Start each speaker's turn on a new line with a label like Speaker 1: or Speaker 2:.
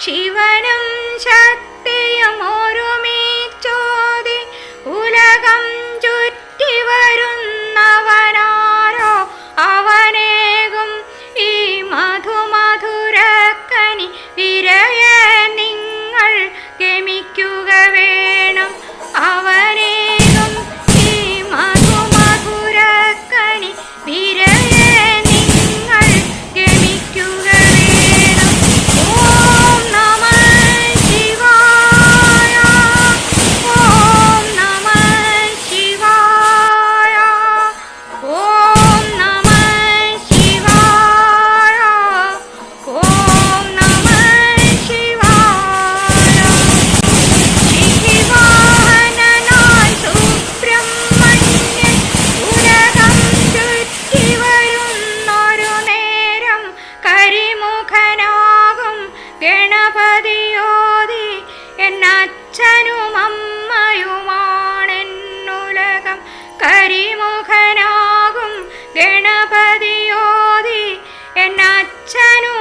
Speaker 1: ശിവനും ശക്തിയുമോ ഗണപതിയോതി എന്നച്ഛനു